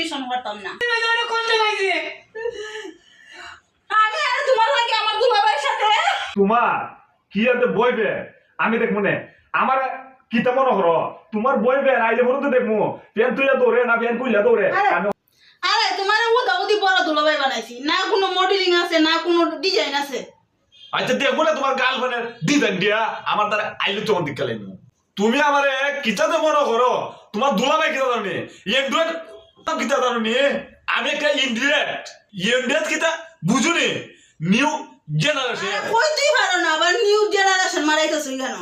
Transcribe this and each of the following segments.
Relation করতাম না। আমি আর তোমার লাগে আমার দুলাভাইয়ের সাথে। তোমার কি এতে বইবে আমি দেখব নে। আমার কিতা মনে করো তোমার বইবে আইলে মনে তো দেখব। পেন তুইয়া দৌড়ে না পেন কুইলা দৌড়ে আরে। আমি আরে তোমার উদা উদি বড় দুলাভাই বানাইছি। না কোনো মডেলিং আছে না কোনো ডিজাইন আছে। আচ্ছা দেখব না তোমার গার্লফ্রেন্ডের ডিজাইন দিয়া আমার দ্বারা আইলে তোমার দিক কালে তুমি আমারে কিতাতে মনে করো তোমার দুলাভাই কিতা জানি। ইন্ডিয়াট কিতা জানি আমি একটা ইন্ডিয়াট ইন্ডিয়াট কিতা বুঝুনি। নিউ জেনারেশন কইতেই পারো না আবার নিউ জেনারেশন মারাইতেছো কেন?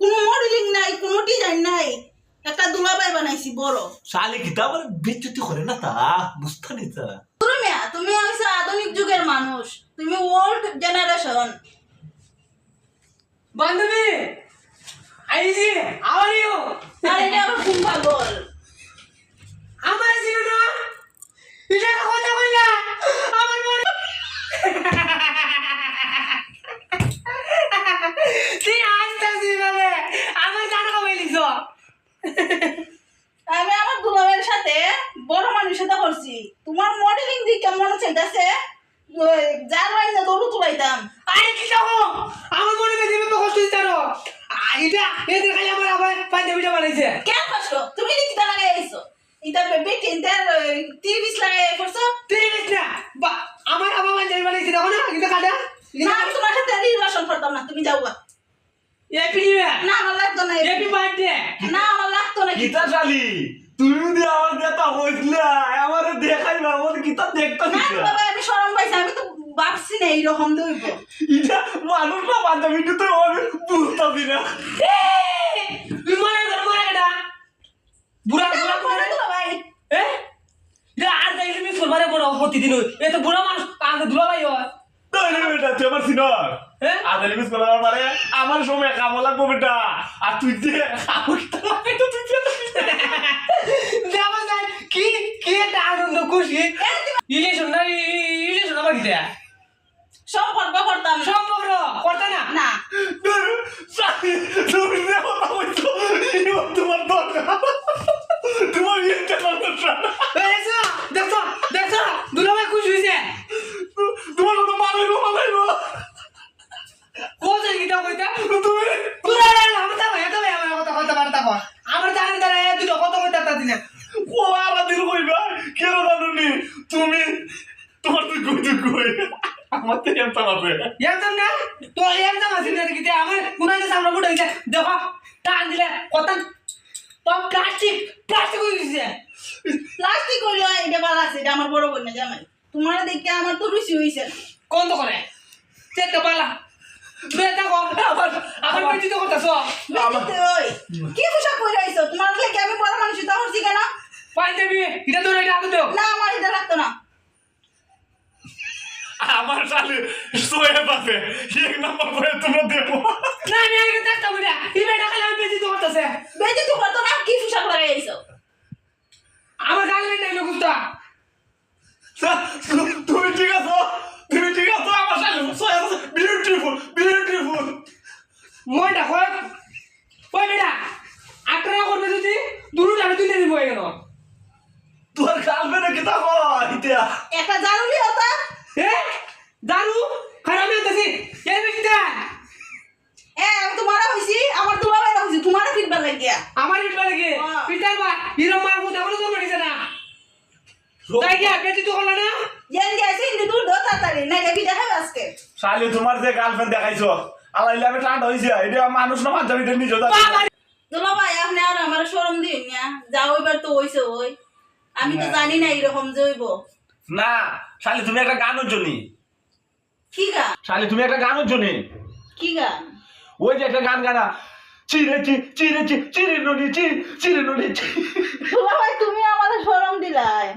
কোনো মডেলিং নাই কোনো ডিজাইন নাই। একটা দুলাভাই বানাইছি বড়। শালি কিতা আমার বিচ্যুতি করে না তা? বুঝতে নি তা? তুমি তুমি হচ্ছে আধুনিক যুগের মানুষ। তুমি ওল্ড জেনারেশন বান্ধবী আইজি হাউ আর ইউ আর এটা আবার কোন পাগল আমার জীবন এটা একটা কথা কইলা আমার মনে তুই আসতেছি ভাবে আমার জানা কমাই লিছ আমি আমার দুলাভাইয়ের সাথে বড় মানুষের সাথে করছি। তোমার মডেলিং দিক কেমন চাইতেছে যার লাইনে দৌড় তুলাইতাম। আরে কি যাব আমার মনে বেশি ভাবে কষ্ট দিতে আরও এটা এদের খালি আমার আবার পাঞ্জাবিটা বানাইছে। কেন কষ্ট তুমি লিখিতা লাগাই আইছো ইটা বেবি তিনটার তিরিশ লাগাই করছ? তুই দেখিস না বা আমার আবার পাঞ্জাবি বানাইছে দেখো না এটা কাটা? না আমি তোমার সাথে রিলেশন করতাম না তুমি যাও। হ্যাপি না আমার লাগতো না হ্যাপি বার্থডে না আমার লাগতো না কিতা শালি তুমি যদি আমার দেতা হইছিলে আমার দেখাইবা আমার কিতা দেখতা না বাবা আমি শরম পাইছি আমি তো ভাবছি না এইরকম দইব। এটা মানুষ না বান্ধবী তো আমি বুঝতাছি না তুই মনে কর মনে কাটা বুড়া বুড়া বুড়া ভাই এ এটা আর যাইলে মিস করবারে বড় প্রতিদিন এ তো বুড়া মানুষ আগে দুলা ভাই হয় আমার হ্যাঁ? মানে আমার সময় কামো লাগবো বেটা। আর তুই যে কি? কি একটা আনন্দ খুশি ইলেকশন না ইলেকশন আমার কি দেয়া সম্পর্ক করতাম না। সম্পর্ক করতে না না শালি তুমি যে কথা বলছো এবার তোমার দরকার তোমার ইয়েটা দরকার দেখছ দেখছ দেখছ দুলা ভাই খুশি হয়েছে তোমার তো মারাইবো মারাইবো কোথায় গীতা কইতা তুমি পুরা আমার তা ভাই তা ভাই আমার কথা কথা বার্তা কর আমার জানি তারা এ দুটো কথা কইতা তা দিনা ও আলা দিল কইবা কেন জানুনি তুমি তোমার তুই কই তুই কই আছে না কি আমার কুনাইতে সামনে বুড়া গেছে? দেখো টান দিলে কত তো প্লাস্টিক প্লাস্টিক হয়ে গেছে। প্লাস্টিক হইল এটা ভালো আছে এটা আমার বড় বোন না জামাই। তোমার দেখে আমার তো রুচি হইছে না। কোন তো করে পালা বেটি তো ওই কি পোশাক পরে আইছো? তোমার লাগে আমি বড় মানুষ তো হচ্ছি কেন পাঞ্জাবি এটা তো এটা আগে না আমার এটা লাগতো না। আমার শালি সোয়ে পাবে এক নাম্বার করে তোমরা দেখো। না আমি আগে দেখতাম না। এই বেটা খালি আমি বেটি তো করতেছে। বেটি তো করতো না কি পোশাক লাগাই আইছো? আমার গালে নাই লোক তো তুমি ঠিক আছো? তুমি ঠিক আছো? আমার শালি সোয়ে বিউটিফুল বিউটিফুল মনটা হয় ওই বেটা আটরা করবে যদি দুটো আমি তুলে দিব কেন তোর গার্লফ্রেন্ড কি তা হয় ইতিয়া একটা জানুলি হতা এ দারু খারাপ হইতেছি এই বেটিটা এ আমি তো মারা হইছি আমার দুলা বাইরা হইছি তোমার ফিরবার লাগিয়া আমার ইটবা লাগে। পিটার বা হিরো মার মতো এখনও জন্ম না। তাই কি বেটি তো হলো না? জেন গেছে ইন্দি দূর দো তাড়াতাড়ি। না এটা বিটা খাবে আজকে। শালি তোমার যে গার্লফ্রেন্ড দেখাইছো আল্লাহ ইলামে ঠান্ডা হইছে এটা মানুষ না পাঞ্জাবিটা নিজে জানে বাবা দুলা ভাই আপনি আর আমার শরম দিন না। যাও এবার তো হইছে ওই। আমি তো। জানি না এরকম জইব না শালি তুমি একটা গানের জন্য কি গান? শালি তুমি একটা গানের জন্য কি গান? ওই যে একটা গান গানা। চিরে চি চিরে ননি চি চিরে ননি চি তুমি আমাদের শরম দিলাই।